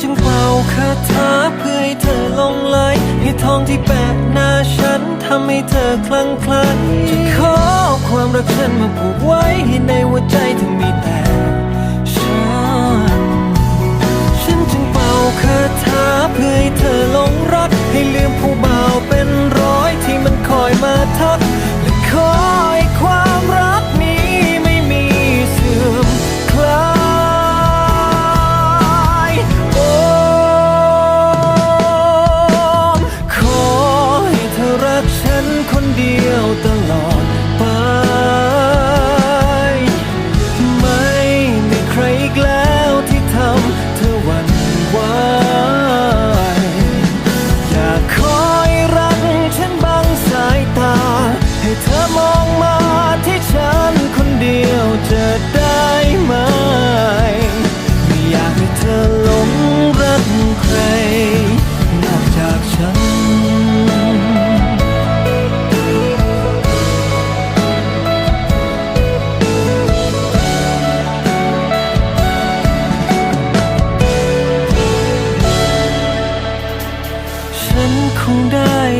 จึงเป่าคาถาเพื่อให้เธอลงไหลให้ทองที่แปะหน้าฉันทำให้เธอคลั่งไคล้จะขอความรักฉันมาผูกไว้ให้ในหัวใจเธอมีแต่ฉัน ฉันจึงเป่าคาถาเพื่อให้เธอลงรัก ให้ลืมผู้บ่าวเป็นร้อยที่มันคอยมาทักและคอ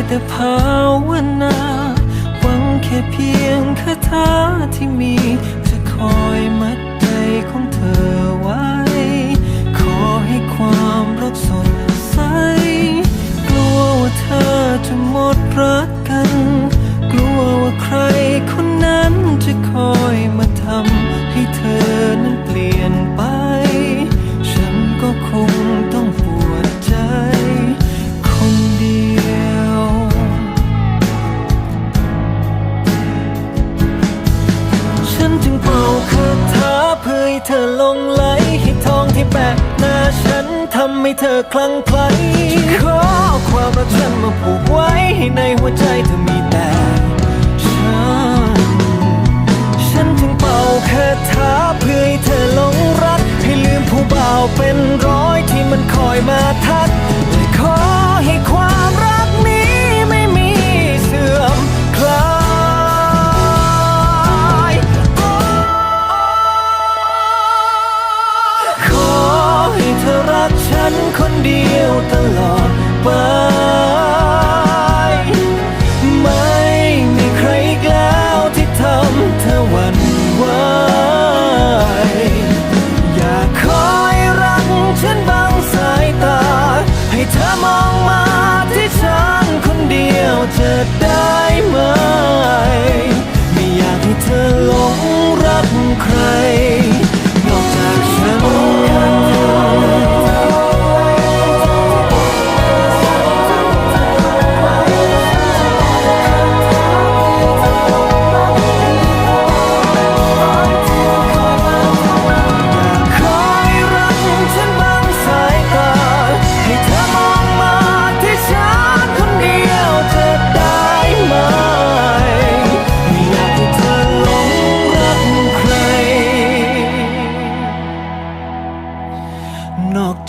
แต่ภาวนา หวังแค่เพียงคาถาที่มีจะคอยมัดใจของเธอ เธอลงไหลให้ทองที่แปะหน้าฉันทำให้เธอคลั่งไคล้ขอความรักฉันมาผูกไว้ให้ในหัวใจเธอมีแต่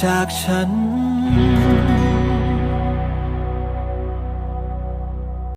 จากฉัน